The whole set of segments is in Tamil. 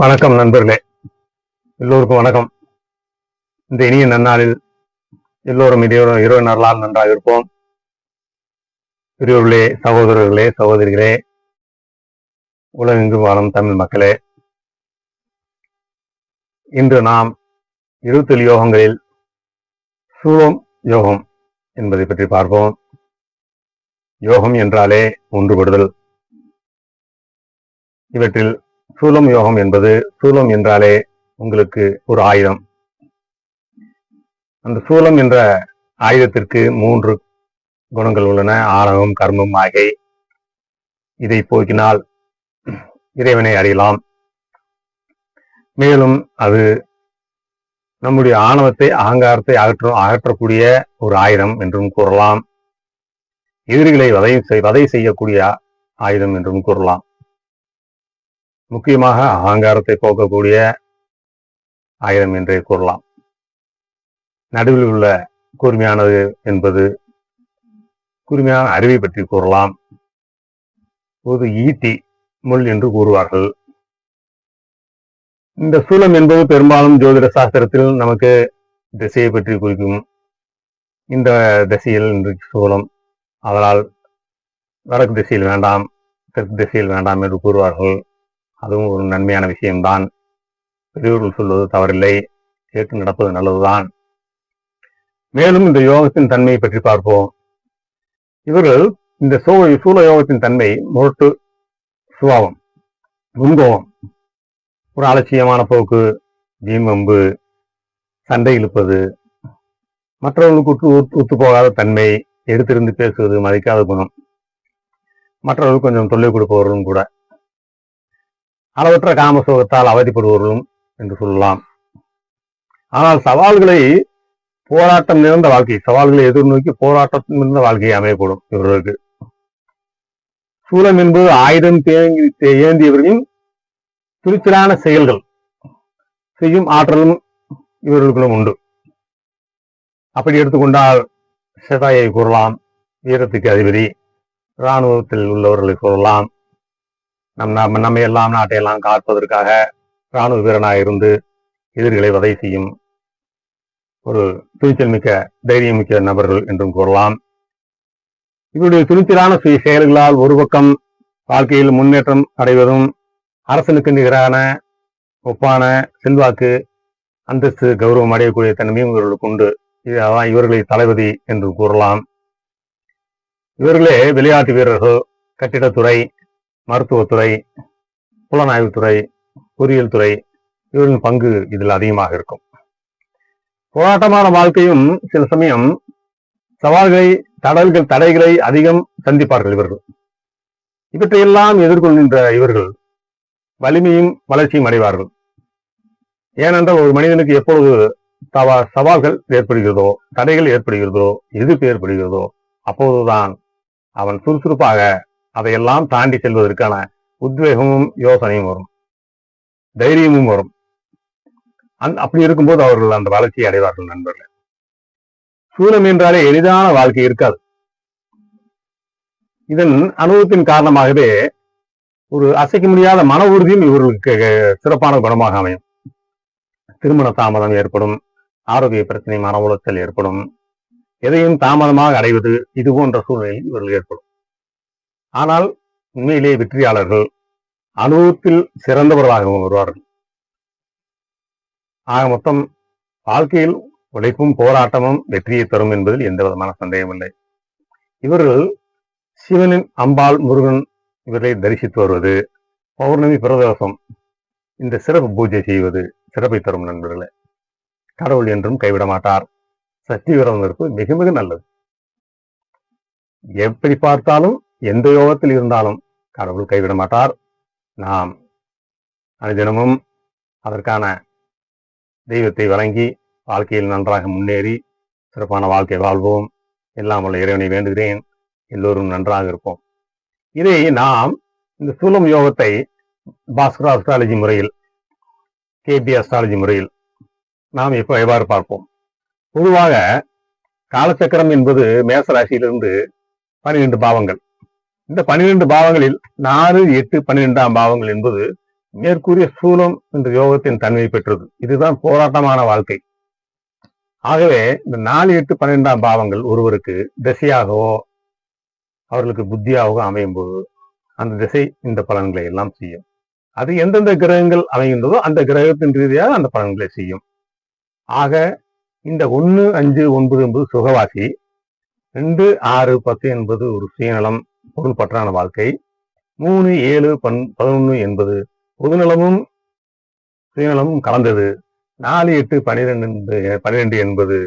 வணக்கம் நண்பர்களே. எல்லோருக்கும் வணக்கம். இந்த இனிய நன்னாளில் எல்லோரும் இடையோரும் இரவு நாளால் நன்றாக இருப்போம். பெரியோர்களே சகோதரர்களே சகோதரிகளே உலகெங்கும் வாழும் தமிழ் மக்களே இன்று நாம் இருபத்தேழு யோகங்களில் சூழம் யோகம் என்பதை பற்றி பார்ப்போம். யோகம் என்றாலே ஒன்றுபடுதல். இவற்றில் சூலம் யோகம் என்பது சூலம் என்றாலே உங்களுக்கு ஒரு ஆயுதம். அந்த சூலம் என்ற ஆயுதத்திற்கு மூன்று குணங்கள் உள்ளன. ஆணவம் கர்மம் ஆகை. இதை போக்கினால் இறைவனை அறியலாம். மேலும் அது நம்முடைய ஆணவத்தை அகங்காரத்தை அகற்றும் அகற்றக்கூடிய ஒரு ஆயுதம் என்றும் கூறலாம். எதிரிகளை வதை செய்- வதை செய்யக்கூடிய ஆயுதம் என்றும் கூறலாம். முக்கியமாக அகங்காரத்தை போக்கக்கூடிய ஆயுதம் என்றே கூறலாம். நடுவில் உள்ள கூர்மையானது என்பது கூர்மையான அறிவை பற்றி கூறலாம். ஒரு ஈட்டி முள் என்று கூறுவார்கள். இந்த சூலம் என்பது பெரும்பாலும் ஜோதிட சாஸ்திரத்தில் நமக்கு திசையை பற்றி குறிக்கும் இந்த திசையில் இன்றைக்கு சூலம். அதனால் வடக்கு திசையில் வேண்டாம் தெற்கு திசையில் வேண்டாம் என்று கூறுவார்கள். அதுவும் ஒரு நன்மையான விஷயம்தான். பெரியவர்கள் சொல்வது தவறில்லை. கேட்டு நடப்பது நல்லதுதான். மேலும் இந்த யோகத்தின் தன்மையை பற்றி பார்ப்போம். இவர்கள் இந்த சோ சூழ யோகத்தின் தன்மை முரட்டு சுபாவம் முன்கோபம். ஒரு அலட்சியமான போக்கு வீம்பம்பு சண்டை இழுப்பது. மற்றவர்களுக்கு ஒத்து ஒத்து போகாத தன்மை எடுத்திருந்து பேசுவது மதிக்காத குணம். மற்றவர்கள் கொஞ்சம் தொல்லை கொடுப்பவர்களும் கூட. அளவற்ற காம சோகத்தால் அவதிப்படுபவர்களும் என்று சொல்லலாம். ஆனால் சவால்களை போராட்டம் நிறைந்த வாழ்க்கை சவால்களை எதிர்நோக்கி போராட்டம் நிறைந்த வாழ்க்கையை அமையப்படும் இவர்களுக்கு. சூலம் என்பது ஆயுதம் தேங்கி தே- ஏந்தியவர்களின் துணிச்சலான செயல்கள் செய்யும் ஆற்றலும் இவர்களுக்கும் உண்டு. அப்படி எடுத்துக்கொண்டால் செதாயை கூறலாம் வீரத்துக்கு அதிபதி இராணுவத்தில் உள்ளவர்களை கூறலாம். நம் நம்ம நம்ம எல்லாம் நாட்டையெல்லாம் காப்பதற்காக இராணுவ வீரனாக இருந்து எதிரிகளை வதை செய்யும் ஒரு துணிச்சல் மிக்க தைரியம் மிக்க நபர்கள் என்றும் கூறலாம். இவருடைய துணிச்சலான செயல்களால் ஒரு பக்கம் வாழ்க்கையில் முன்னேற்றம் அடைவதும் அரசனுக்கு நிகரான ஒப்பான செல்வாக்கு அந்தஸ்து கௌரவம் அடையக்கூடிய தன்மையும் இவர்களுக்கு உண்டு. இது அதான் இவர்களை தளபதி என்று கூறலாம். இவர்களே விளையாட்டு வீரர்கள் கட்டிடத்துறை மருத்துவத்துறை புலனாய்வுத்துறை பொறியியல் துறை இவர்களின் பங்கு இதில் அதிகமாக இருக்கும். போராட்டமான வாழ்க்கையும் சில சமயம் சவால்களை தடல்கள் தடைகளை அதிகம் சந்திப்பார்கள் இவர்கள். இவற்றையெல்லாம் எதிர்கொள்கின்ற இவர்கள் வலிமையும் வளர்ச்சியும் அடைவார்கள். ஏனென்றால் ஒரு மனிதனுக்கு எப்பொழுது தவா சவால்கள் ஏற்படுகிறதோ தடைகள் ஏற்படுகிறதோ எதிர்ப்பு ஏற்படுகிறதோ அப்போதுதான் அவன் சுறுசுறுப்பாக அதையெல்லாம் தாண்டி செல்வதற்கான உத்வேகமும் யோசனையும் வரும். தைரியமும் வரும். அந் அப்படி இருக்கும்போது அவர்கள் அந்த வளர்ச்சியை அடைவார்கள் நண்பர்கள். சூலம் என்றாலே எளிதான வாழ்க்கை இருக்காது. இதன் அனுபவத்தின் காரணமாகவே ஒரு அசைக்க முடியாத மன உறுதியும் இவர்களுக்கு சிறப்பான குணமாக அமையும். திருமண தாமதம் ஏற்படும். ஆரோக்கிய பிரச்சனை மன உளைச்சல் ஏற்படும். எதையும் தாமதமாக அடைவது இது போன்ற சூழ்நிலையில் இவர்கள் ஏற்படும். ஆனால் உண்மையிலேயே வெற்றியாளர்கள் அனுபவத்தில் சிறந்தவர்களாகவும் வருவார்கள். ஆக மொத்தம் வாழ்க்கையில் உழைப்பும் போராட்டமும் வெற்றியை தரும் என்பதில் எந்த விதமான சந்தேகமில்லை இவர்கள் சிவனின் அம்பாள் முருகன் இவரை தரிசித்து வருவது பௌர்ணமி பிரதோஷம் இந்த சிறப்பு பூஜை செய்வது சிறப்பை தரும் நண்பர்களே. கடவுள் என்றும் கைவிட மாட்டார். சக்தி விரதம் இருப்பது மிக மிக நல்லது. எப்படி பார்த்தாலும் எந்த யோகத்தில் இருந்தாலும் கடவுள் கைவிட மாட்டார். நாம் அனுதினமும் அதற்கான தெய்வத்தை வழங்கி வாழ்க்கையில் நன்றாக முன்னேறி சிறப்பான வாழ்க்கை வாழ்வோம். எல்லாம் உள்ள இறைவனை வேண்டுகிறேன். எல்லோரும் நன்றாக இருப்போம். இதை நாம் இந்த சூலம் யோகத்தை பாஸ்கர அஸ்ட்ராலஜி முறையில் கேபி அஸ்ட்ராலஜி முறையில் நாம் இப்போ எவ்வாறு பார்ப்போம்? பொதுவாக காலச்சக்கரம் என்பது மேச ராசியிலிருந்து பன்னிரெண்டு பாவங்கள். இந்த பனிரெண்டு பாவங்களில் நாலு எட்டு பன்னிரெண்டாம் பாவங்கள் என்பது மேற்கூறிய சூலம் என்ற யோகத்தின் தன்மை பெற்றது. இதுதான் போராட்டமான வாழ்க்கை. ஆகவே இந்த நாலு எட்டு பன்னிரெண்டாம் பாவங்கள் ஒருவருக்கு திசையாகவோ அவர்களுக்கு புத்தியாகவோ அமையும் போது அந்த திசை இந்த பலன்களை எல்லாம் செய்யும். அது எந்தெந்த கிரகங்கள் அமைகின்றதோ அந்த கிரகத்தின் ரீதியாக அந்த பலன்களை செய்யும். ஆக இந்த ஒன்று அஞ்சு ஒன்பது என்பது சுகவாசி ரெண்டு ஆறு பத்து என்பது ஒரு சுயநலம் பொருள் பற்றான வாழ்க்கை. மூணு ஏழு பன் பதினொன்று என்பது பொதுநலமும் சுயநலமும் கலந்தது. நாலு எட்டு பனிரெண்டு பனிரெண்டு என்பது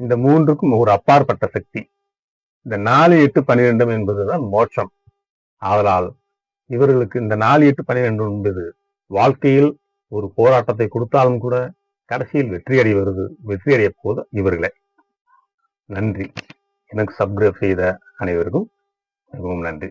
இந்த மூன்றுக்கும் ஒரு அப்பாற்பட்ட சக்தி. இந்த நாலு எட்டு பனிரெண்டும் என்பதுதான் மோட்சம். ஆதலால் இவர்களுக்கு இந்த நாலு எட்டு பனிரெண்டு என்பது வாழ்க்கையில் ஒரு போராட்டத்தை கொடுத்தாலும் கூட கடைசியில் வெற்றி அடை வருது வெற்றி அடைய போது இவர்களே. நன்றி. எனக்கு சப்ஸ்கிரைப் செய்த அனைவருக்கும் மிகவும் நன்றி.